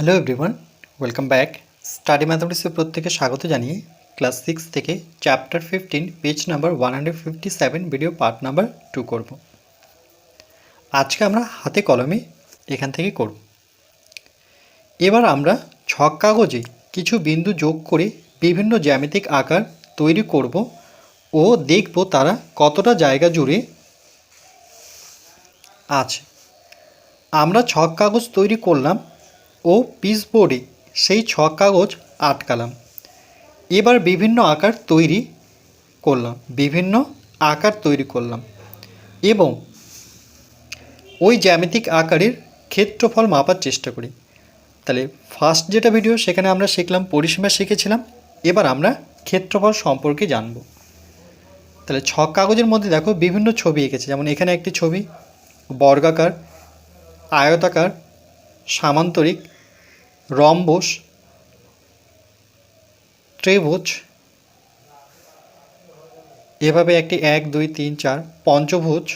Hello everyone welcome back study ম্যাথমেটিক্সে প্রত্যেকে স্বাগত জানিয়ে ক্লাস সিক্স থেকে chapter fifteen page number one hundred fifty seven video part number two করব। আজকে আমরা হাতে কলমে এখান থেকে করব। এবার আমরা ছক কাগজে কিছু বিন্দু যোগ করে বিভিন্ন জ্যামিতিক আকার তৈরি করব ও দেখব তারা কতটা জায়গা জুড়ে আছে। আমরা ছক কাগজ তৈরি করলাম ও পিস বোর্ডে সেই ছক কাগজ আটকালাম। এবার বিভিন্ন আকার তৈরি করলাম, বিভিন্ন আকার তৈরি করলাম এবং ওই জ্যামিতিক আকারের ক্ষেত্রফল মাপার চেষ্টা করি। তাহলে ফার্স্ট যেটা ভিডিও সেখানে আমরা শিখলাম, পরিসীমা শিখেছিলাম, এবার আমরা ক্ষেত্রফল সম্পর্কে জানব। তাহলে ছক কাগজের মধ্যে দেখো বিভিন্ন ছবি এঁকেছে, যেমন এখানে একটি ছবি, বর্গাকার, আয়তাকার সামান্তরিক, রম্বস, ত্রিভুজ, এভাবে একটি এক, দুই, তিন, চার, পঞ্চভুজ,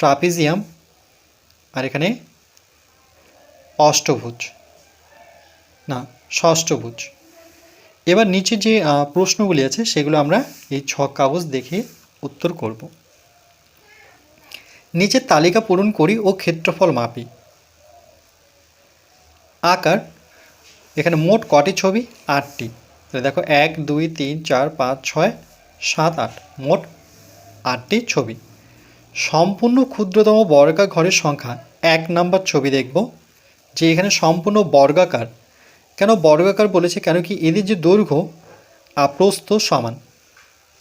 ট্রাপিজিয়াম, আর এখানে অষ্টভুজ। না, ষষ্ঠভুজ। এবার নিচে যে প্রশ্নগুলি আছে, সেগুলো আমরা এই ছক কাগজ দেখে উত্তর করব। নিচের তালিকা পূরণ করি ও ক্ষেত্রফল মাপি। আকার, এখানে মোট কটি ছবি? আটটি। তাহলে দেখো, এক, দুই, তিন, চার, পাঁচ, ছয়, সাত, আট। মোট আটটি ছবি। সম্পূর্ণ ক্ষুদ্রতম বর্গা ঘরের সংখ্যা। এক নাম্বার ছবি দেখব, যে এখানে সম্পূর্ণ বর্গাকার। কেন বর্গাকার বলেছে? কেন কি এদের যে দৈর্ঘ্য আর প্রস্থ সমান?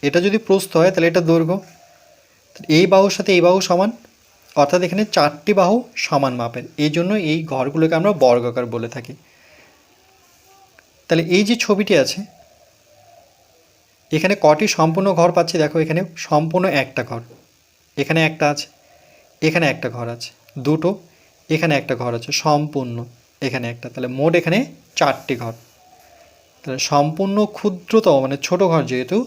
এটা যদি প্রস্থ হয়, তাহলে এটা দৈর্ঘ্য। এই বাহুর সাথে এই বাহু সমান। অর্থাৎ এখানে চারটি বাহু সমান মাপের। এই জন্য এই ঘরগুলোকে আমরা বর্গাকার বলে থাকি। তাহলে এই যে ছবিটি আছে, এখানে কটি সম্পূর্ণ ঘর পাচ্ছি? দেখো, এখানে সম্পূর্ণ একটা ঘর। এখানে একটা আছে, এখানে একটা ঘর আছে, দুটো, এখানে একটা ঘর আছে, সম্পূর্ণ এখানে একটা। তাহলে মোট এখানে চারটি ঘর। তাহলে সম্পূর্ণ ক্ষুদ্রতম মানে ছোট ঘর যেহেতু,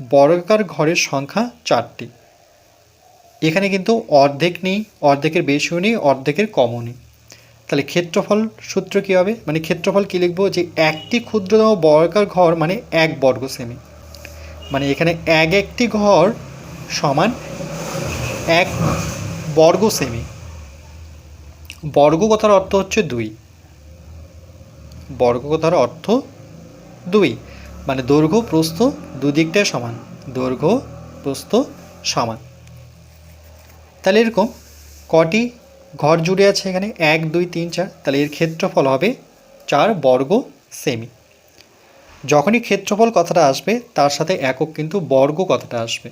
বর্গাকার ঘরের সংখ্যা চারটি। এখানে কিন্তু অর্ধেক নেই, অর্ধেকের বেশিও নেই, অর্ধেকের কমও নেই। তাহলে ক্ষেত্রফল সূত্র কী হবে? মানে ক্ষেত্রফল কী লিখব? যে একটি ক্ষুদ্রতম বর্গাকার ঘর মানে এক বর্গ সেমি। মানে এখানে এক একটি ঘর সমান এক বর্গ সেমি। বর্গ কথার অর্থ হচ্ছে দুই। বর্গ কথার অর্থ দুই। মানে দৈর্ঘ্য, প্রস্থ দুদিকটাই সমান। দৈর্ঘ্য, প্রস্থ সমান। তাহলে এরকম কটি ঘর জুড়ে আছে এখানে? এক, দুই, তিন, চার। তাহলে এর ক্ষেত্রফল হবে চার বর্গ সেমি। যখনই ক্ষেত্রফল কথাটা আসবে, তার সাথে একক কিন্তু বর্গ কথাটা আসবে।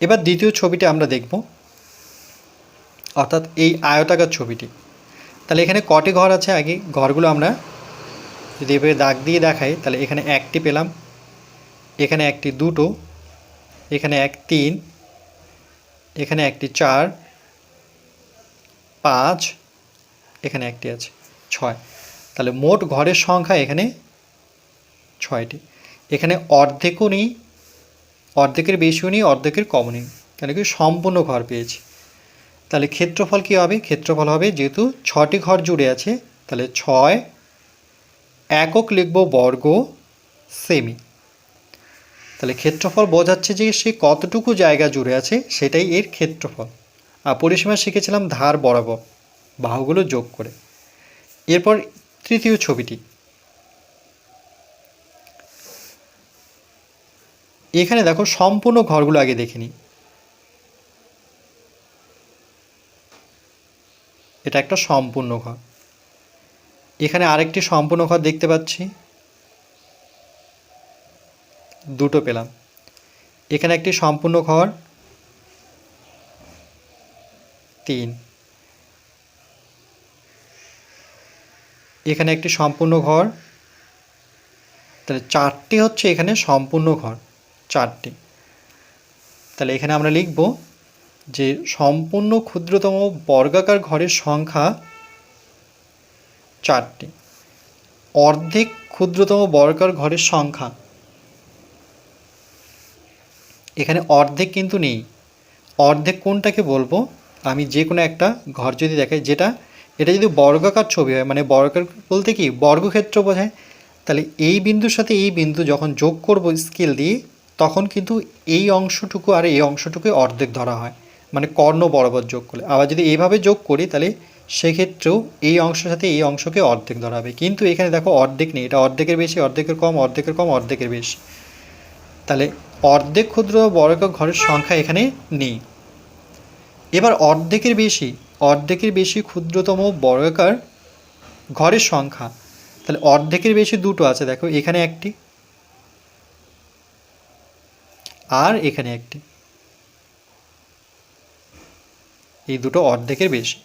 এবার দ্বিতীয় ছবিটা আমরা দেখব। অর্থাৎ এই আয়তাকার ছবিটি। তাহলে এখানে কটি ঘর আছে? আগে ঘরগুলো আমরা যদি এভাবে দাগ দিয়ে দেখাই। তাহলে এখানে একটি পেলাম, এখানে একটি দুটো, এখানে এক, তিন এখানে একটি চার, পাঁচ, এখানে একটি আছে ছয়। তাহলে মোট ঘরের সংখ্যা এখানে ছয়টি। এখানে অর্ধেকও নেই অর্ধেকের বেশিও নেই অর্ধেকের কমও নেই কেন কি সম্পূর্ণ ঘর পেয়েছি। তাহলে ক্ষেত্রফল কী হবে? ক্ষেত্রফল হবে যেহেতু ছটি ঘর জুড়ে আছে, তাহলে ছয়, একক লিখব বর্গ, সেমি। তাহলে ক্ষেত্রফল বোঝাচ্ছে যে সে কতটুকু জায়গা জুড়ে আছে সেটাই এর ক্ষেত্রফল। আর পরিসীমা শিখেছিলাম ধার বরাবর, বাহুগুলো যোগ করে। এরপর তৃতীয় ছবিটি। এখানে দেখো সম্পূর্ণ ঘরগুলো আগে দেখে নিই। এটা একটা সম্পূর্ণ ঘর। এখানে আরেকটি সম্পূর্ণ ঘর দেখতে পাচ্ছি। দুটো পেলাম। এখানে একটি সম্পূর্ণ ঘর। তিন। এখানে একটি সম্পূর্ণ ঘর। তাহলে চারটি হচ্ছে এখানে সম্পূর্ণ ঘর, চারটি। তাহলে এখানে আমরা লিখব যে সম্পূর্ণ ক্ষুদ্রতম বর্গাকার ঘরের সংখ্যা চারটি। অর্ধেক ক্ষুদ্রতম বর্গাকার ঘরের সংখ্যা এখানে অর্ধেক কিন্তু নেই। অর্ধেক কোনটাকে বলব? আমি যে কোনো একটা ঘর যদি দেখাই, যেটা, এটা যদি বর্গাকার ছবি হয় মানে বর্গাকার বলতে কি, বর্গক্ষেত্র বোঝায়, তাহলে এই বিন্দুর সাথে এই বিন্দু যখন যোগ করব স্কেল দিয়ে, তখন কিন্তু এই অংশটুকু আর এই অংশটুকু অর্ধেক ধরা হয়। মানে কর্ণ বরাবর যোগ করলে। আবার যদি এইভাবে যোগ করি, তাহলে সেক্ষেত্রেও এই অংশের সাথে এই অংশকে অর্ধেক ধরা হবে। কিন্তু এখানে দেখো অর্ধেক নেই। এটা অর্ধেকের বেশি, অর্ধেকের কম অর্ধেকের কম, অর্ধেকের বেশি। তাহলে অর্ধেক ক্ষুদ্র বর্গাকার ঘরের সংখ্যা এখানে নেই। এবার অর্ধেকের বেশি অর্ধেকের বেশি ক্ষুদ্রতম বর্গাকার ঘরের সংখ্যা। তাহলে অর্ধেকের বেশি দুটো আছে, দেখো এখানে একটি আর এখানে একটি। এই দুটো অর্ধেকের বেশি।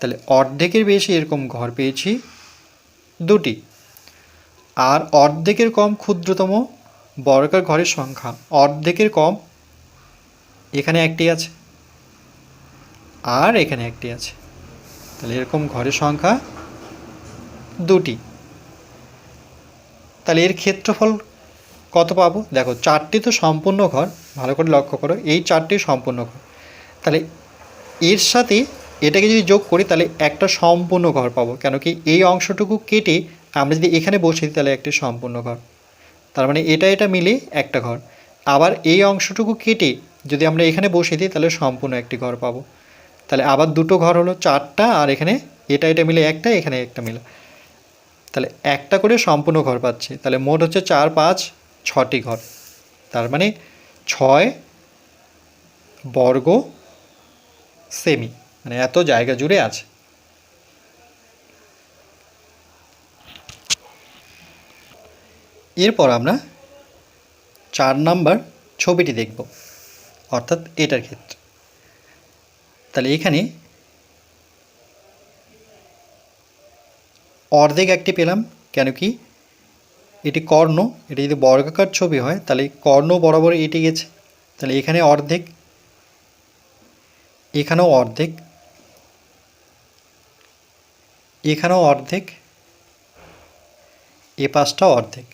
তাহলে অর্ধেকের বেশি এরকম ঘর পেয়েছি দুটি। আর অর্ধেকের কম ক্ষুদ্রতম বর্গাকার ঘরের সংখ্যা। অর্ধেকের কম, এখানে একটি আছে। আর এখানে একটি আছে। তাহলে এরকম ঘরের সংখ্যা দুটি। তাহলে এর ক্ষেত্রফল কত পাবো? দেখো, চারটি তো সম্পূর্ণ ঘর। ভালো করে লক্ষ্য করো, এই চারটি সম্পূর্ণ ঘর। তাহলে এর সাথে এটাকে যদি যোগ করি, তাহলে একটা সম্পূর্ণ ঘর পাবো। কেন কি এই অংশটুকু কেটে আমরা যদি এখানে বসে দিই, তাহলে একটি সম্পূর্ণ ঘর। তার মানে এটা এটা মিলে একটা ঘর। আবার এই অংশটুকু কেটে যদি আমরা এখানে বসে দিই, তাহলে সম্পূর্ণ একটি ঘর পাবো। তাহলে আবার দুটো ঘর হলো চারটা, আর এখানে এটা এটা মিলে একটা, এখানে একটা মিলে। তাহলে একটা করে সম্পূর্ণ ঘর পাচ্ছি। তাহলে মোট হচ্ছে চার, পাঁচ, ছটি ঘর। তার মানে ছয় বর্গ সেমি। মানে এত জায়গা জুড়ে আছে। এরপর আমরা চার নাম্বার ছবিটি দেখব, অর্থাৎ এটার ক্ষেত্রে। তাহলে এখানে অর্ধেক একটি পেলাম, কেন কি এটি কর্ণ, এটি যদি বর্গাকার ছবি হয়, তাহলে কর্ণ বরাবর এটি গেছে। তাহলে এখানে অর্ধেক, এখানেও অর্ধেক এখানেও অর্ধেক, এ পাশটাও অর্ধেক।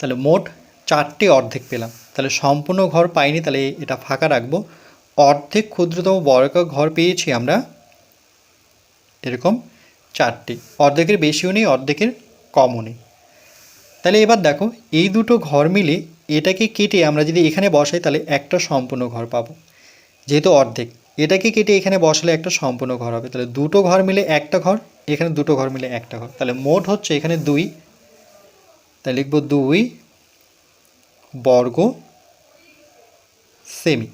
তাহলে মোট চারটি অর্ধেক পেলাম। তাহলে সম্পূর্ণ ঘর পাইনি, তাহলে এটা ফাঁকা রাখব। অর্ধেক ক্ষুদ্রতম বর্গাকার ঘর পেয়েছি আমরা। এরকম চারটি। অর্ধেকের বেশিও নেই, অর্ধেকের কমও নেই। তাহলে এবার দেখো, এই দুটো ঘর মিলে এটাকে কেটে আমরা যদি এখানে বসাই, তাহলে একটা সম্পূর্ণ ঘর পাবো। যেহেতু অর্ধেক, এটাকে কেটে এখানে বসালে একটা সম্পূর্ণ ঘর হবে। তাহলে দুটো ঘর মিলে একটা ঘর, এখানে দুটো ঘর মিলে একটা ঘর। তাহলে মোট হচ্ছে এখানে দুই তাহলে লিখব দুই বর্গ সেমি।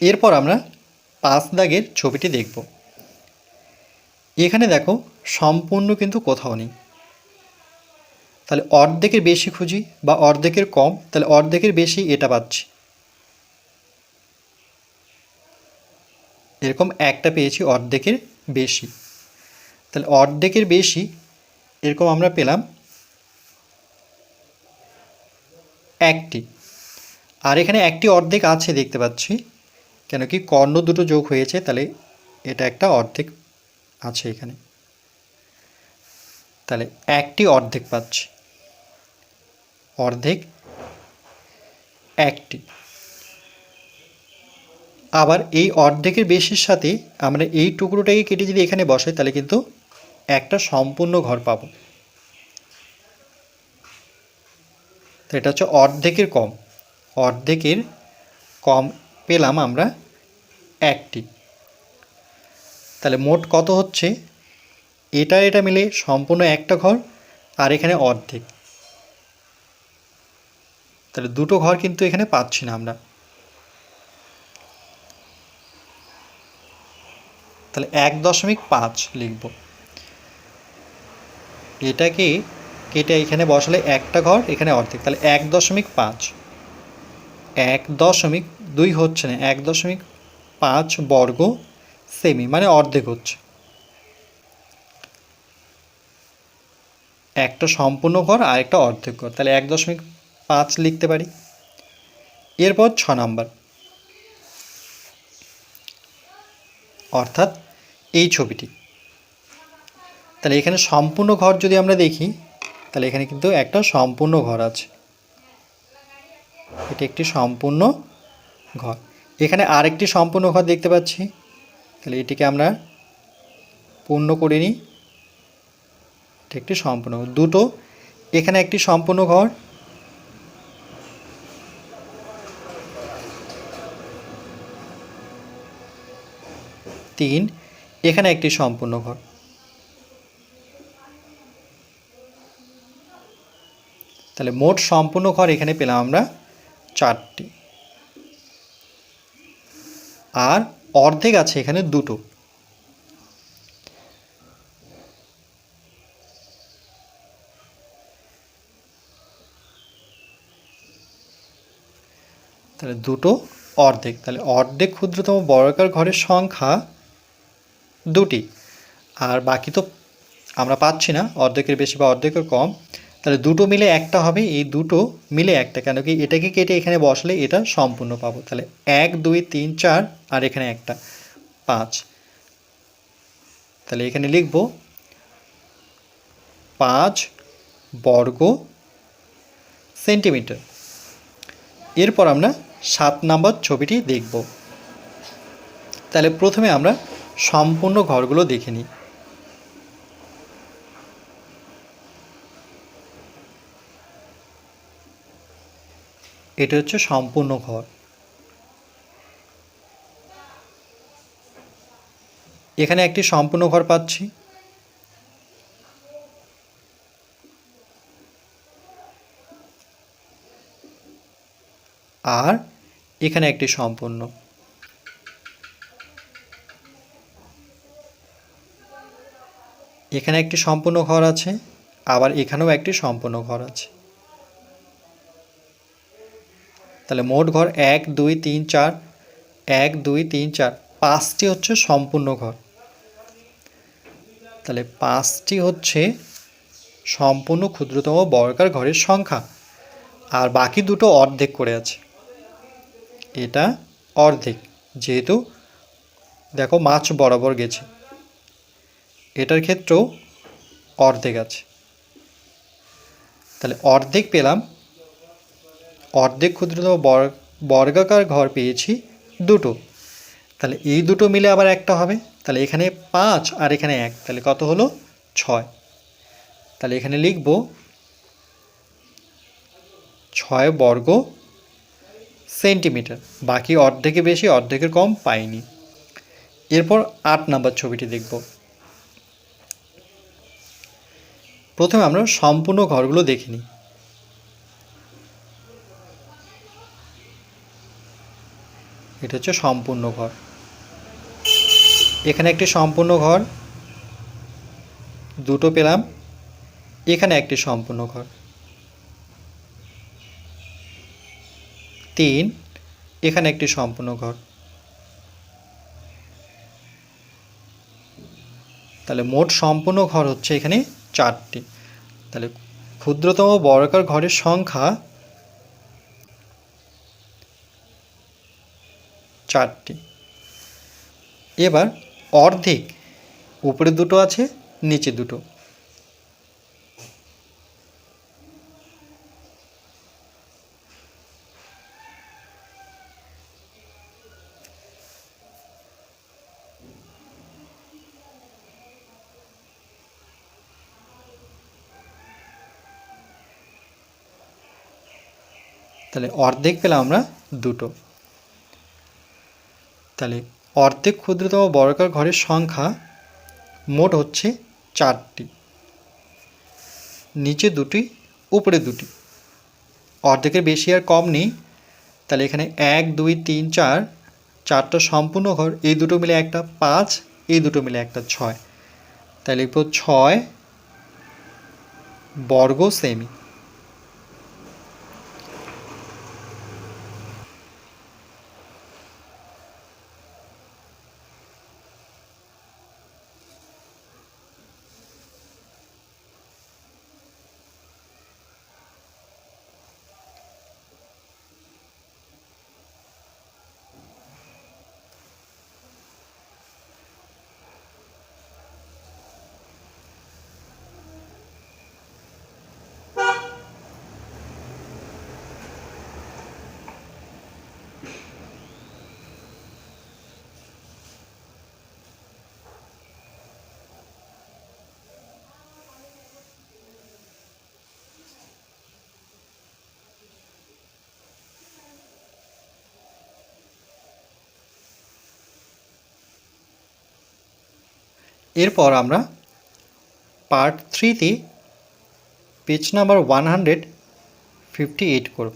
এরপর আমরা পাঁচ দাগের ছবিটি দেখব। এখানে দেখো সম্পূর্ণ কিন্তু কোথাও নেই। তাহলে অর্ধেকের বেশি খুঁজি বা অর্ধেকের কম, তাহলে অর্ধেকের বেশি এটা পাচ্ছি। এরকম একটা পেয়েছি অর্ধেকের বেশি। তাহলে অর্ধেকের বেশি এরকম আমরা পেলাম একটি। আর এখানে একটি অর্ধেক আছে দেখতে পাচ্ছি। কেন কি কর্ণ দুটো যোগ হয়েছে, তাহলে এটা একটা অর্ধেক আছে এখানে। তাহলে একটি অর্ধেক পাচ্ছি। অর্ধেক একটি। আবার এই অর্ধেকের বেশির সাথে আমরা এই টুকরোটাকে কেটে যদি এখানে বসাই, তাহলে কিন্তু একটা সম্পূর্ণ ঘর পাবো। তো এটা হচ্ছে অর্ধেকের কম। অর্ধেকের কম পেলাম আমরা একটি। তাহলে মোট কত হচ্ছে? এটা এটা মিলে সম্পূর্ণ একটা ঘর আর এখানে অর্ধেক। তাহলে দুটো ঘর কিন্তু এখানে পাচ্ছি না আমরা। তাহলে এক দশমিক পাঁচ লিখব। এটাকে কেটে এখানে বসালে একটা ঘর, এখানে অর্ধেক। তাহলে এক দশমিক পাঁচ। এক দশমিক দুই হচ্ছে না, এক দশমিক পাঁচ বর্গ সেমি মানে অর্ধেক হচ্ছে। একটা সম্পূর্ণ ঘর আর একটা অর্ধেক ঘর। তাহলে এক দশমিক পাঁচ লিখতে পারি। এরপর ছ নাম্বার। অর্থাৎ এই ছবিটি। তাহলে এখানে সম্পূর্ণ ঘর যদি আমরা দেখি, তাহলে এখানে কিন্তু একটা সম্পূর্ণ ঘর আছে। এটি একটি সম্পূর্ণ ঘর। এখানে আরেকটি সম্পূর্ণ ঘর দেখতে পাচ্ছি। তাহলে এটিকে আমরা পূর্ণ করে নিই একটি সম্পূর্ণ ঘর। দুটো, এখানে একটি সম্পূর্ণ ঘর। তিন, এখানে একটি সম্পূর্ণ ঘর। তাহলে মোট সম্পূর্ণ ঘর এখানে পেলাম আমরা চারটি। আর অর্ধেক আছে এখানে দুটো। তাহলে দুটো অর্ধেক। তাহলে অর্ধেক ক্ষুদ্রতম বর্গাকার ঘরের সংখ্যা দুটি। আর বাকি তো আমরা পাচ্ছি না, অর্ধেকের বেশি বা অর্ধেকের কম। তাহলে দুটো মিলে একটা হবে, এই দুটো মিলে একটা, কেন কি এটাকে কেটে এখানে বসলে এটা সম্পূর্ণ পাবো। তাহলে এক, দুই, তিন, চার আর এখানে একটা, পাঁচ। তাহলে এখানে লিখব পাঁচ বর্গ সেন্টিমিটার। এরপর আমরা সাত নম্বর ছবিটি দেখব। তাহলে প্রথমে আমরা সম্পূর্ণ ঘরগুলো দেখে নিই। এটা হচ্ছে সম্পূর্ণ ঘর। এখানে একটি সম্পূর্ণ ঘর পাচ্ছি। আর এখানে একটি সম্পূর্ণ। এখানে একটি সম্পূর্ণ ঘর আছে, আবার এখানেও একটি সম্পূর্ণ ঘর আছে। তাহলে মোট ঘর এক, দুই, তিন, চার, এক, দুই, তিন, চার। পাঁচটি হচ্ছে সম্পূর্ণ ঘর। তাহলে পাঁচটি হচ্ছে সম্পূর্ণ ক্ষুদ্রতম বর্গাকার ঘরের সংখ্যা। আর বাকি দুটো অর্ধেক করে আছে। এটা অর্ধেক। যেহেতু দেখো মাছ বরাবর গেছে। এটার ক্ষেত্রেও অর্ধেক আছে। তাহলে অর্ধেক পেলাম অর্ধেক ক্ষুদ্রতম বর- বর্গাকার ঘর পেয়েছি দুটো। তাহলে এই দুটো মিলে আবার একটা হবে। তাহলে এখানে পাঁচ আর এখানে এক। তাহলে কত হলো? ছয়। তাহলে এখানে লিখব ছয় বর্গ সেন্টিমিটার। বাকি অর্ধেকে বেশি, অর্ধেকের কম পাইনি। এরপর আট নাম্বার ছবিটি দেখব। প্রথমে আমরা সম্পূর্ণ ঘরগুলো দেখে এটা হচ্ছে সম্পূর্ণ ঘর। এখানে একটি সম্পূর্ণ ঘর, দুটো পেলাম, এখানে একটি সম্পূর্ণ ঘর। তিন, এখানে একটি সম্পূর্ণ ঘর। তাহলে মোট সম্পূর্ণ ঘর হচ্ছে এখানে চারটি। তাহলে ক্ষুদ্রতম বর্গাকার ঘরের সংখ্যা চারটি। এবার অর্ধেক উপরে দুটো আছে নিচে দুটো। তাহলে অর্ধেক পেলাম আমরা দুটো। তাহলে অর্ধেক ক্ষুদ্রতম বর্গাকার ঘরের সংখ্যা মোট হচ্ছে চারটি। নিচে দুটি, উপরে দুটি। অর্ধেকের বেশি আর কম নেই। তাহলে এখানে এক, দুই, তিন, চার, চারটা সম্পূর্ণ ঘর, এই দুটো মিলে একটা পাঁচ, এই দুটো মিলে একটা ছয়। তাহলে লিখব ছয় বর্গ সেমি। এরপর আমরা পার্ট থ্রিতে page number one hundred fifty eight করব।